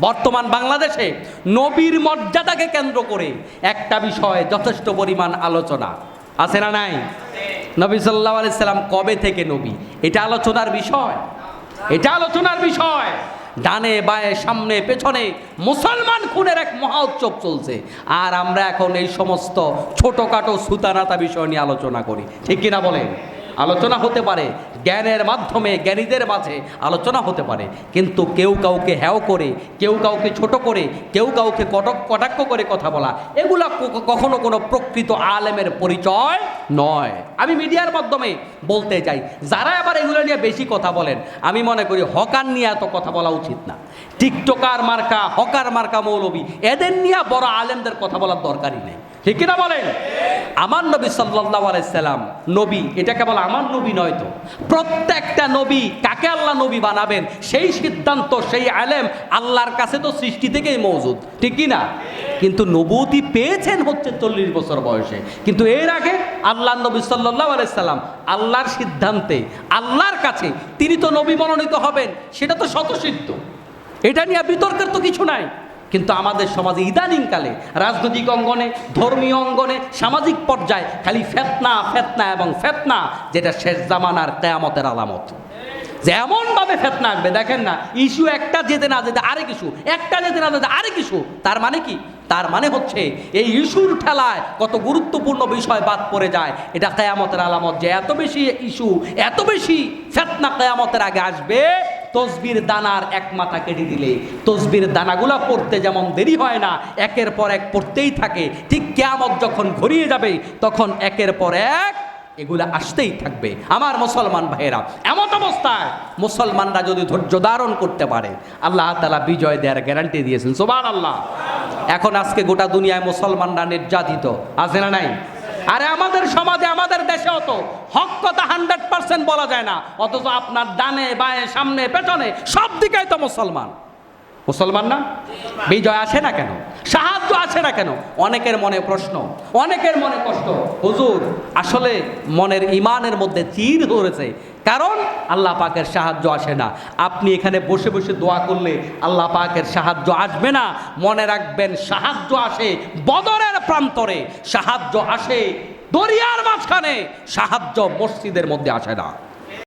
বর্তমান বাংলাদেশে নবীর মর্যাদাকে কেন্দ্র করে একটা বিষয় যথেষ্ট পরিমাণ আলোচনা। আছে না নাই? নবী সাল্লাহ আলাইসাল্লাম কবে থেকে নবী? এটা আলোচনার বিষয়। এটা আলোচনার বিষয়। ডানে বায়ে সামনে পেছনে মুসলমান খুনের এক মহা উৎসব চলছে। আর আমরা এখন এই সমস্ত ছোটোখাটো সুতানাতা বিষয় নিয়ে আলোচনা করি। ঠিক কিনা বলেন? আলোচনা হতে পারে, জ্ঞানের মাধ্যমে, জ্ঞানীদের মাঝে আলোচনা হতে পারে। কিন্তু কেউ কাউকে হ্যাও করে, কেউ কাউকে ছোট করে, কেউ কাউকে কটক কটাক্ষ করে কথা বলা, এগুলা কখনো কোনো প্রকৃত আলেমের পরিচয় নয়। আমি মিডিয়ার মাধ্যমে বলতে চাই, যারা আবার এগুলো নিয়ে বেশি কথা বলেন, আমি মনে করি হকার নিয়ে এত কথা বলা উচিত না। টিকটকার মার্কা, হকার মার্কা মৌলবী, এদের নিয়ে বড় আলেমদের কথা বলার দরকারই নেই। ঠিক কিনা বলেন? আমার নবী সাল্লাহ আলাইসাল্লাম নবী, এটা কেবল আমার নবী নয় তো। প্রত্যেকটা নবী কাকে আল্লাহ নবী বানাবেন, সেই সিদ্ধান্ত, সেই আলেম আল্লাহর কাছে তো সৃষ্টি থেকেই মজুদ। ঠিক কি না কিন্তু নবুতি পেয়েছেন হচ্ছে চল্লিশ বছর বয়সে। কিন্তু এর আগে আল্লাহ নবী সাল্লাহ আলাইসাল্লাম আল্লাহর সিদ্ধান্তে, আল্লাহর কাছে তিনি তো নবী মনোনীত হবেন, সেটা তো শতসিদ্ধ এটা নিয়ে বিতর্কের তো কিছু নাই। কিন্তু আমাদের সমাজে ইদানিংকালে রাজনৈতিক অঙ্গনে, ধর্মীয় অঙ্গনে, সামাজিক পর্যায়ে খালি ফেতনা ফেতনা এবং ফেতনা যেটা শেষ জামানার কেয়ামতের আলামত। যে এমনভাবে ফেতনা আসবে, দেখেন না, ইস্যু একটা যেতে না যেতে আরেক ইস্যু, একটা যেতে না যেতে আরেক ইস্যু, তার মানে কি? তার মানে হচ্ছে এই ইস্যুর ঠেলায় কত গুরুত্বপূর্ণ বিষয় বাদ পড়ে যায়, এটা কেয়ামতের আলামত যে এত বেশি ইস্যু, এত বেশি ফেতনা কেয়ামতের আগে আসবে তসবির দানার এক মাথা কেটে দিলে। তসবির দানাগুলো পড়তে যেমন দেরি হয় না, একের পর এক পড়তেই থাকে। ঠিক কেয়ামত যখন ঘুরিয়ে যাবে, তখন একের পর এক এগুলা আসতেই থাকবে। আমার মুসলমান ভাইয়েরা এমন অবস্থায় মুসলমানরা যদি ধৈর্য ধারণ করতে পারে, আল্লাহ তালা বিজয় দেওয়ার গ্যারান্টি দিয়েছেন। সোবান আল্লাহ এখন আজকে গোটা দুনিয়ায় মুসলমানরা নির্যাতিত। আছে না নাই? আরে আমাদের সমাজে, আমাদের দেশেও তো হক কথা হান্ড্রেড পার্সেন্ট বলা যায় না। অথচ আপনার ডানে, বায়ে, সামনে, পেছনে সব দিকেই তো মুসলমান। মুসলমান না? বিজয় আসে না কেন? সাহায্য আসে না কেন? অনেকের মনে প্রশ্ন, অনেকের মনে কষ্ট। হুজুর, আসলে মনের ইমানের মধ্যে চির ধরেছে। কারণ আল্লাহ পাকের সাহায্য আসে না। আপনি এখানে বসে বসে দোয়া করলে আল্লাহ পাকের সাহায্য আসবে না। মনে রাখবেন, সাহায্য আসে বদরের প্রান্তরে সাহায্য আসে দরিয়ার মাঝখানে সাহায্য মসজিদের মধ্যে আসে না।